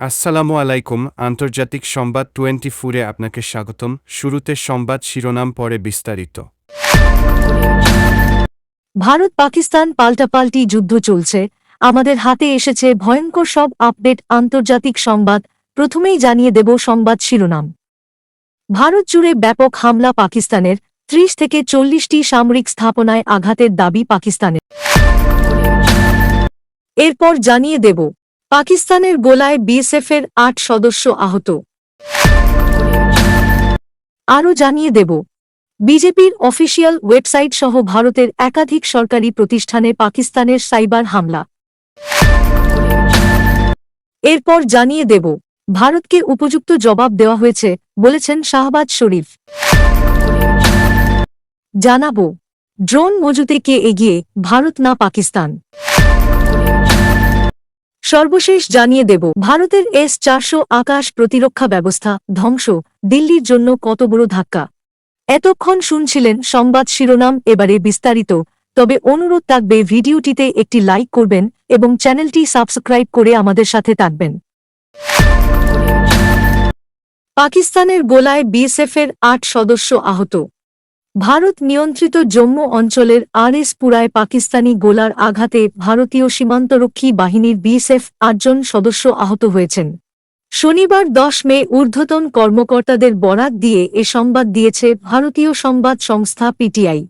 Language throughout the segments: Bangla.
আসসালামু আলাইকুম, আন্তর্জাতিক সংবাদ টোয়েন্টি ফোরে আপনাকে স্বাগতম। শুরুতে সংবাদ শিরোনাম, পরে বিস্তারিত। ভারত পাকিস্তান পাল্টাপাল্টি যুদ্ধ চলছে। আমাদের হাতে এসেছে ভয়ঙ্কর সব আপডেট, আন্তর্জাতিক সংবাদ। প্রথমেই জানিয়ে দেব সংবাদ শিরোনাম। ভারত জুড়ে ব্যাপক হামলা পাকিস্তানের। ত্রিশ থেকে চল্লিশটি সামরিক স্থাপনায় আঘাতের দাবি পাকিস্তানের। এরপর জানিয়ে দেব পাকিস্তানের গোলায় বিএসএফের আট সদস্য আহত। আরও জানিয়ে দেব, বিজেপির অফিসিয়াল ওয়েবসাইট সহ ভারতের একাধিক সরকারি প্রতিষ্ঠানে পাকিস্তানের সাইবার হামলা। এরপর জানিয়ে দেব, ভারতকে উপযুক্ত জবাব দেওয়া হয়েছে, বলেছেন শাহবাজ শরীফ। জানাব, ড্রোন মজুতে কে এগিয়ে, ভারত না পাকিস্তান? সর্বশেষ জানিয়ে দেব, ভারতের এস চারশো আকাশ প্রতিরক্ষা ব্যবস্থা ধ্বংস, দিল্লির জন্য কত বড় ধাক্কা। এতক্ষণ শুনছিলেন সংবাদ শিরোনাম এবারে বিস্তারিত, তবে অনুরোধ থাকবে ভিডিওটিতে একটি লাইক করবেন এবং চ্যানেলটি সাবস্ক্রাইব করে আমাদের সাথে থাকবেন। পাকিস্তানের গোলায় বিএসএফের আট সদস্য আহত। ভারত নিয়ন্ত্রিত জম্মু অঞ্চলের আরএসপুরায় পাকিস্তানি গোলার আঘাতে ভারতীয় সীমান্তরক্ষী বাহিনীর বিএসএফ আটজন সদস্য আহত হয়েছেন। শনিবার দশ মে ঊর্ধ্বতন কর্মকর্তাদের বরাত দিয়ে এ সংবাদ দিয়েছে ভারতীয় সংবাদ সংস্থা পিটিআই।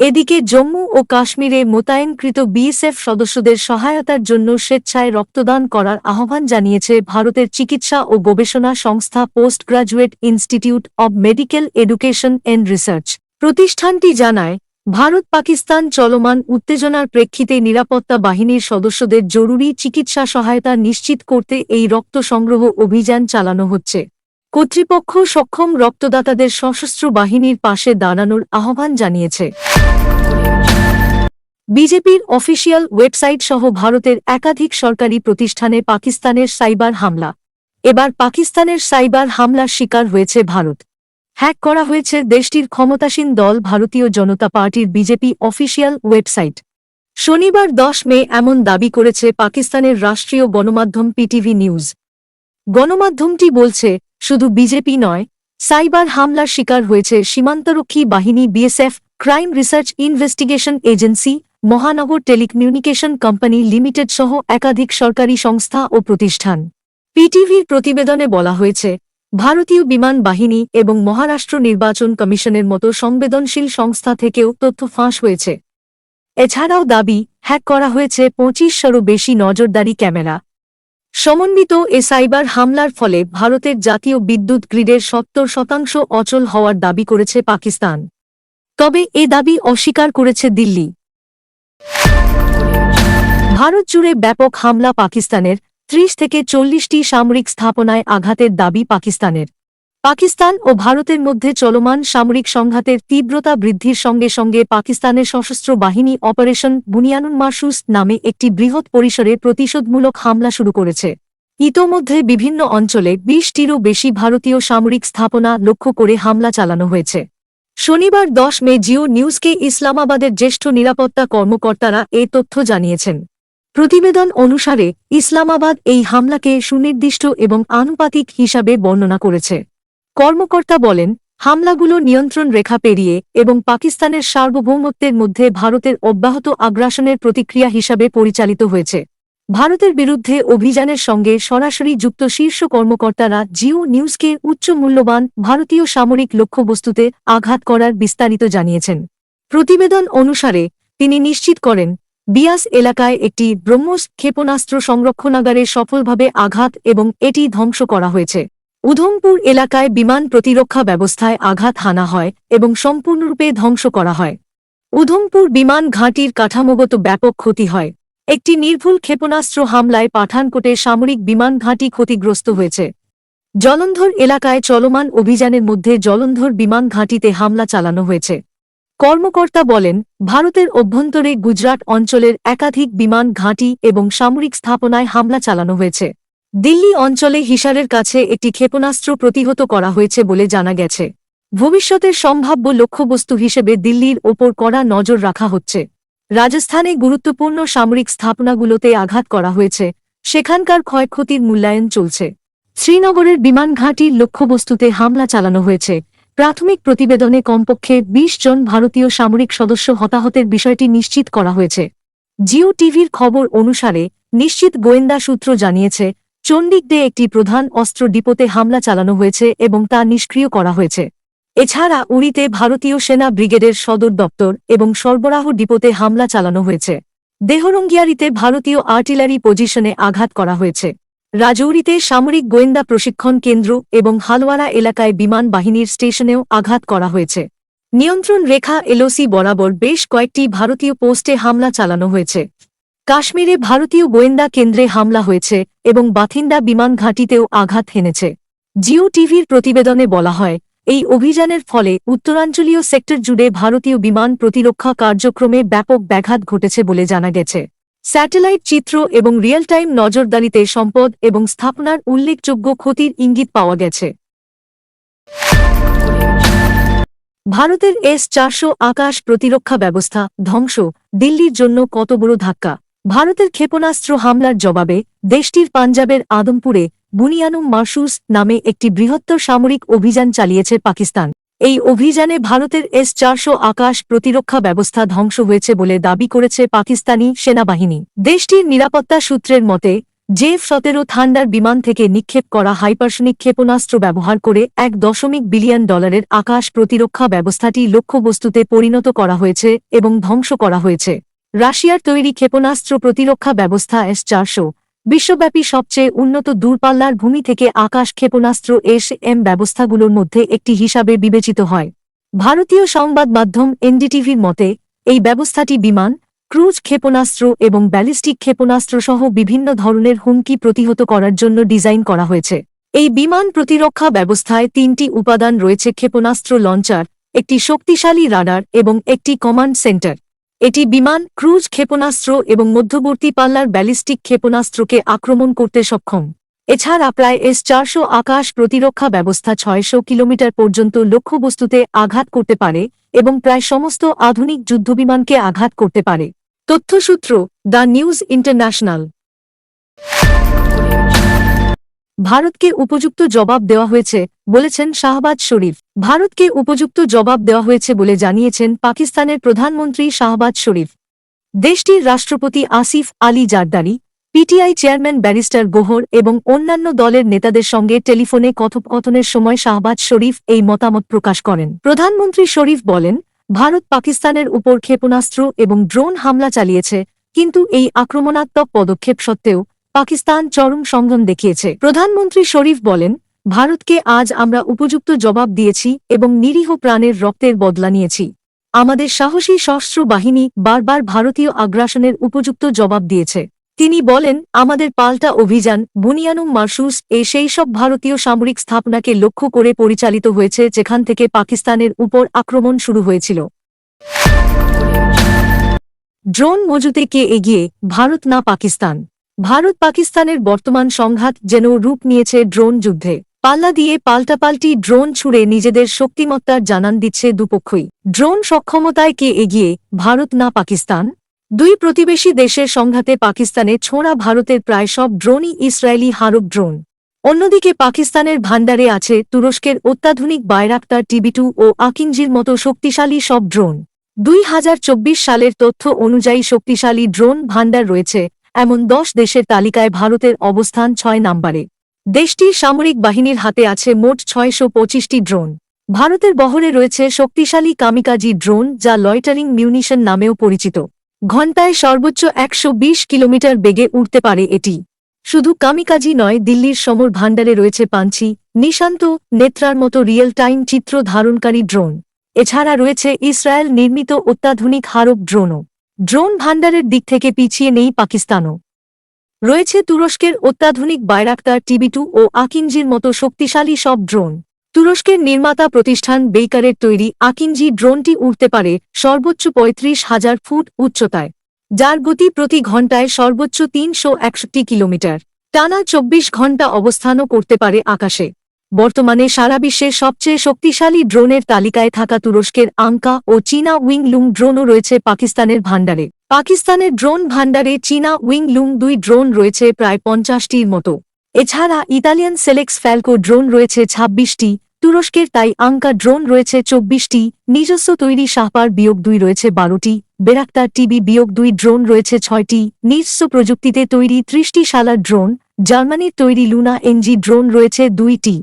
এদিকে জম্মু ও কাশ্মীরে মোতায়েনকৃত বিএসএফ সদস্যদের সহায়তার জন্য স্বেচ্ছায় রক্তদান করার আহ্বান জানিয়েছে ভারতের চিকিৎসা ও গবেষণা সংস্থা post graduate institute of medical education and research. প্রতিষ্ঠানটি জানায়, ভারত পাকিস্তান চলমান উত্তেজনার প্রেক্ষিতে নিরাপত্তা বাহিনীর সদস্যদের জরুরি চিকিৎসা সহায়তা নিশ্চিত করতে এই রক্ত সংগ্রহ অভিযান চালানো হচ্ছে। কর্তৃপক্ষ সক্ষম রক্তদাতাদের সশস্ত্র বাহিনীর পাশে দাঁড়ানোর আহ্বান জানিয়েছে। বিজেপির অফিসিয়াল ওয়েবসাইট সহ ভারতের একাধিক সরকারি প্রতিষ্ঠানে পাকিস্তানের সাইবার হামলা। এবার পাকিস্তানের সাইবার হামলার শিকার হয়েছে ভারত। হ্যাক করা হয়েছে দেশটির ক্ষমতাসীন দল ভারতীয় জনতা পার্টির বিজেপি অফিসিয়াল ওয়েবসাইট। শনিবার দশ মে এমন দাবি করেছে পাকিস্তানের রাষ্ট্রীয় গণমাধ্যম পিটিভি নিউজ। গণমাধ্যমটি বলছে, শুধু বিজেপি নয়, সাইবার হামলার শিকার হয়েছে সীমান্তরক্ষী বাহিনী BSF, crime research investigation agency, মহানগর টেলিকমিউনিকেশন কোম্পানি লিমিটেড সহ একাধিক সরকারি সংস্থা ও প্রতিষ্ঠান। পিটিভির প্রতিবেদনে বলা হয়েছে ভারতীয় বিমান বাহিনী এবং মহারাষ্ট্র নির্বাচন কমিশনের মতো সংবেদনশীল সংস্থা থেকেও তথ্য ফাঁস হয়েছে। এছাড়াও দাবি, হ্যাক করা হয়েছে পঁচিশশোরও বেশি নজরদারি ক্যামেরা। সমন্বিত এ সাইবার হামলার ফলে ভারতের জাতীয় বিদ্যুৎ গ্রিডের সত্তর শতাংশ অচল হওয়ার দাবি করেছে পাকিস্তান। তবে এ দাবি অস্বীকার করেছে দিল্লি। ভারত জুড়ে ব্যাপক হামলা পাকিস্তানের ত্রিশ থেকে চল্লিশটি সামরিক স্থাপনায় আঘাতের দাবি পাকিস্তানের। পাকিস্তান ও ভারতের মধ্যে চলমান সামরিক সংঘাতের তীব্রতা বৃদ্ধির সঙ্গে সঙ্গে পাকিস্তানের সশস্ত্র বাহিনী অপারেশন বুনিয়ানুন মাসুস নামে একটি বৃহৎ পরিসরে প্রতিশোধমূলক হামলা শুরু করেছে। ইতোমধ্যে বিভিন্ন অঞ্চলে বিশটিরও বেশি ভারতীয় সামরিক স্থাপনা লক্ষ্য করে হামলা চালানো হয়েছে। শনিবার দশ মে জিও নিউজকে ইসলামাবাদের জ্যেষ্ঠ নিরাপত্তা কর্মকর্তারা এ তথ্য জানিয়েছেন। প্রতিবেদন অনুসারে, ইসলামাবাদ এই হামলাকে সুনির্দিষ্ট এবং আনুপাতিক হিসাবে বর্ণনা করেছে। কর্মকর্তা বলেন, হামলাগুলো নিয়ন্ত্রণ রেখা পেরিয়ে এবং পাকিস্তানের সার্বভৌমত্বের মধ্যে ভারতের অব্যাহত আগ্রাসনের প্রতিক্রিয়া হিসাবে পরিচালিত হয়েছে। ভারতের বিরুদ্ধে অভিযানের সঙ্গে সরাসরি যুক্ত শীর্ষ কর্মকর্তারা জিও নিউজকে উচ্চ মূল্যবান ভারতীয় সামরিক লক্ষ্যবস্তুতে আঘাত করার বিস্তারিত জানিয়েছেন। প্রতিবেদন অনুসারে, তিনি নিশ্চিত করেন বিয়াস এলাকায় একটি ব্রহ্মস ক্ষেপণাস্ত্র সংরক্ষণাগারে সফলভাবে আঘাত এবং এটি ধ্বংস করা হয়েছে। উধমপুর এলাকায় বিমান প্রতিরক্ষা ব্যবস্থায় আঘাত হানা হয় এবং সম্পূর্ণরূপে ধ্বংস করা হয়। উধমপুর বিমান ঘাঁটির কাঠামোগত ব্যাপক ক্ষতি হয়। একটি নির্ভুল ক্ষেপণাস্ত্র হামলায় পাঠানকোটে সামরিক বিমান ঘাঁটি ক্ষতিগ্রস্ত হয়েছে। জলন্ধর এলাকায় চলমান অভিযানের মধ্যে জলন্ধর বিমান ঘাঁটিতে হামলা চালানো হয়েছে। কর্মকর্তা বলেন, ভারতের অভ্যন্তরে গুজরাট অঞ্চলের একাধিক বিমান ঘাঁটি এবং সামরিক স্থাপনায় হামলা চালানো হয়েছে। দিল্লি অঞ্চলে হিসারের কাছে একটি ক্ষেপণাস্ত্র প্রতিহত করা হয়েছে বলে জানা গেছে। ভবিষ্যতের সম্ভাব্য লক্ষ্যবস্তু হিসেবে দিল্লির ওপর কড়া নজর রাখা হচ্ছে। রাজস্থানে গুরুত্বপূর্ণ সামরিক স্থাপনাগুলোতে আঘাত করা হয়েছে। সেখানকার ক্ষয়ক্ষতির মূল্যায়ন চলছে। শ্রীনগরের বিমান ঘাঁটির লক্ষ্যবস্তুতে হামলা চালানো হয়েছে। প্রাথমিক প্রতিবেদনে কমপক্ষে ২০ জন ভারতীয় সামরিক সদস্য হতাহতের বিষয়টি নিশ্চিত করা হয়েছে। জিও টিভির খবর অনুসারে, নিশ্চিত গোয়েন্দা সূত্র জানিয়েছে চণ্ডীগড়ে একটি প্রধান অস্ত্র ডিপোতে হামলা চালানো হয়েছে এবং তা নিষ্ক্রিয় করা হয়েছে। এছাড়া উড়িতে ভারতীয় সেনা ব্রিগেডের সদর দপ্তর এবং সরবরাহ ডিপোতে হামলা চালানো হয়েছে। দেহরঙ্গিয়ারিতে ভারতীয় আর্টিলারি পজিশনে আঘাত করা হয়েছে। রাজৌরিতে সামরিক গোয়েন্দা প্রশিক্ষণ কেন্দ্র এবং হালওয়ারা এলাকায় বিমান বাহিনীর স্টেশনেও আঘাত করা হয়েছে। নিয়ন্ত্রণ রেখা এলওসি বরাবর বেশ কয়েকটি ভারতীয় পোস্টে হামলা চালানো হয়েছে। কাশ্মীরে ভারতীয় গোয়েন্দা কেন্দ্রে হামলা হয়েছে এবং বাথিন্দা বিমান ঘাঁটিতেও আঘাত হেনেছে। জিও টিভির প্রতিবেদনে বলা হয়, এই অভিযানের ফলে উত্তরাঞ্চলীয় সেক্টর জুড়ে ভারতীয় বিমান প্রতিরক্ষা কার্যক্রমে ব্যাপক ব্যাঘাত ঘটেছে বলে জানা গেছে। স্যাটেলাইট চিত্র এবং রিয়েল টাইম নজরদারিতে সম্পদ এবং স্থাপনার উল্লেখযোগ্য ক্ষতির ইঙ্গিত পাওয়া গেছে। ভারতের এস চারশো আকাশ প্রতিরক্ষা ব্যবস্থা ধ্বংস, দিল্লির জন্য কত বড় ধাক্কা? ভারতের ক্ষেপণাস্ত্র হামলার জবাবে দেশটির পাঞ্জাবের আদমপুরে বুনিয়ানুম মার্সুস নামে একটি বৃহত্তর সামরিক অভিযান চালিয়েছে পাকিস্তান। এই অভিযানে ভারতের এস চারশো আকাশ প্রতিরক্ষা ব্যবস্থা ধ্বংস হয়েছে বলে দাবি করেছে পাকিস্তানি সেনাবাহিনী। দেশটির নিরাপত্তা সূত্রের মতে জেফ সতেরো থান্ডার বিমান থেকে নিক্ষেপ করা হাইপারসনিক ক্ষেপণাস্ত্র ব্যবহার করে এক দশমিক বিলিয়ন ডলারের আকাশ প্রতিরক্ষা ব্যবস্থাটি লক্ষ্যবস্তুতে পরিণত করা হয়েছে এবং ধ্বংস করা হয়েছে। রাশিয়ার তৈরি ক্ষেপণাস্ত্র প্রতিরক্ষা ব্যবস্থা এস চারশো বিশ্বব্যাপী সবচেয়ে উন্নত দূরপাল্লার ভূমি থেকে আকাশ ক্ষেপণাস্ত্র এস এম ব্যবস্থাগুলোর মধ্যে একটি হিসাবে বিবেচিত হয়। ভারতীয় সংবাদ মাধ্যম এনডিটিভির মতে, এই ব্যবস্থাটি বিমান, ক্রুজ ক্ষেপণাস্ত্র এবং ব্যালিস্টিক ক্ষেপণাস্ত্র সহ বিভিন্ন ধরনের হুমকি প্রতিহত করার জন্য ডিজাইন করা হয়েছে। এই বিমান প্রতিরক্ষা ব্যবস্থায় তিনটি উপাদান রয়েছে ক্ষেপণাস্ত্র লঞ্চার, একটি শক্তিশালী রাডার এবং একটি কমান্ড সেন্টার। এটি বিমান, ক্রুজ ক্ষেপণাস্ত্র এবং মধ্যবর্তী পাল্লার ব্যালিস্টিক ক্ষেপণাস্ত্রকে আক্রমণ করতে সক্ষম। এছাড়া প্রায় এস চারশো আকাশ প্রতিরক্ষা ব্যবস্থা ছয়শো কিলোমিটার পর্যন্ত লক্ষ্যবস্তুতে আঘাত করতে পারে এবং প্রায় সমস্ত আধুনিক যুদ্ধবিমানকে আঘাত করতে পারে। তথ্যসূত্র দ্য নিউজ ইন্টারন্যাশনাল। ভারতকে উপযুক্ত জবাব দেওয়া হয়েছে, বলেছেন শাহবাজ শরীফ। ভারতকে উপযুক্ত জবাব দেওয়া হয়েছে বলে জানিয়েছেন পাকিস্তানের প্রধানমন্ত্রী শাহবাজ শরীফ। দেশটির রাষ্ট্রপতি Asif Ali Zardari, PTI chairman barrister Gohar এবং অন্যান্য দলের নেতাদের সঙ্গে টেলিফোনে কথোপকথনের সময় শাহবাজ শরীফ এই মতামত প্রকাশ করেন। প্রধানমন্ত্রী শরীফ বলেন, ভারত পাকিস্তানের উপর ক্ষেপণাস্ত্র এবং ড্রোন হামলা চালিয়েছে, কিন্তু এই আক্রমণাত্মক পদক্ষেপ সত্ত্বেও পাকিস্তান চরম সংযম দেখিয়েছে। প্রধানমন্ত্রী শরীফ বলেন, ভারতকে আজ আমরা উপযুক্ত জবাব দিয়েছি এবং নিরীহ প্রাণের রক্তের বদলা নিয়েছি। আমাদের সাহসী সশস্ত্র বাহিনী বারবার ভারতীয় আগ্রাসনের উপযুক্ত জবাব দিয়েছে। তিনি বলেন, আমাদের পাল্টা অভিযান বুনিয়ানুম মার্সুস এ সেই সব ভারতীয় সামরিক স্থাপনাকে লক্ষ্য করে পরিচালিত হয়েছে যেখান থেকে পাকিস্তানের উপর আক্রমণ শুরু হয়েছিল। ড্রোন মজুতে কে এগিয়ে, ভারত না পাকিস্তান? ভারত পাকিস্তানের বর্তমান সংঘাত যেন রূপ নিয়েছে ড্রোন যুদ্ধে। পাল্লা দিয়ে পাল্টাপাল্টি ড্রোন ছুড়ে নিজেদের শক্তিমত্তার জানান দিচ্ছে দুপক্ষই। ড্রোন সক্ষমতায় কে এগিয়ে, ভারত না পাকিস্তান? দুই প্রতিবেশী দেশের সংঘাতে পাকিস্তানে ছোঁড়া ভারতের প্রায় সব ড্রোনই ইসরায়েলি হারব ড্রোন। অন্যদিকে পাকিস্তানের ভাণ্ডারে আছে তুরস্কের অত্যাধুনিক বাইরাক্তার টিবিটু ও আকিঞ্জির মতো শক্তিশালী সব ড্রোন। দুই হাজার চব্বিশ সালের তথ্য অনুযায়ী শক্তিশালী ড্রোন ভাণ্ডার রয়েছে। এমন দশ দেশের তালিকায় ভারতের অবস্থান ছয় নম্বরে। দেশটির সামরিক বাহিনীর হাতে আছে মোট ছয়শো পঁচিশটি ড্রোন। ভারতের বহরে রয়েছে শক্তিশালী কামিকাজি ড্রোন যা লয়টারিং মিউনিশন নামেও পরিচিত। ঘণ্টায় সর্বোচ্চ একশো বিশ কিলোমিটার বেগে উঠতে পারে এটি। শুধু কামিকাজি নয়, দিল্লির সমর ভাণ্ডারে রয়েছে পাঞ্চি, নিশান্ত, নেত্রার মতো রিয়েল টাইম চিত্র ধারণকারী ড্রোন। এছাড়া রয়েছে ইসরায়েল নির্মিত অত্যাধুনিক হারব ড্রোনও। ড্রোন ভাণ্ডারের দিক থেকে পিছিয়ে নেই পাকিস্তানও। রয়েছে তুরস্কের অত্যাধুনিক বাইরাক্তার টিবিটু ও আকিঞ্জির মতো শক্তিশালী সব ড্রোন। তুরস্কের নির্মাতা প্রতিষ্ঠান বেইকারের তৈরি আকিঞ্জি ড্রোনটি উড়তে পারে সর্বোচ্চ পঁয়ত্রিশ হাজার ফুট উচ্চতায়, যার গতি প্রতি ঘণ্টায় সর্বোচ্চ তিনশো একষট্টি কিলোমিটার। টানা চব্বিশ ঘণ্টা অবস্থানও করতে পারে আকাশে। বর্তমানে সারা বিশ্বের সবচেয়ে শক্তিশালী ড্রোনের তালিকায় থাকা তুরস্কের আঙ্কা ও চীনা উইং লুং ড্রোনও রয়েছে পাকিস্তানের ভাণ্ডারে। পাকিস্তানের ড্রোন ভান্ডারে চীনা উইং লুং দুই ড্রোন রয়েছে প্রায় পঞ্চাশটির মতো। এছাড়া ইতালিয়ান সেলেক্স ফ্যালকো ড্রোন রয়েছে ছাব্বিশটি, তুরস্কের তাই আঙ্কা ড্রোন রয়েছে চব্বিশটি, নিজস্ব তৈরি শাহপার বিয়োগ দুই রয়েছে বারোটি, বেরাক্তার টিবি বিয়োগ দুই ড্রোন রয়েছে ছয়টি, নিজস্ব প্রযুক্তিতে তৈরি ত্রিশটি শালার ড্রোন, জার্মানির তৈরি লুনা এনজি ড্রোন রয়েছে দুইটি।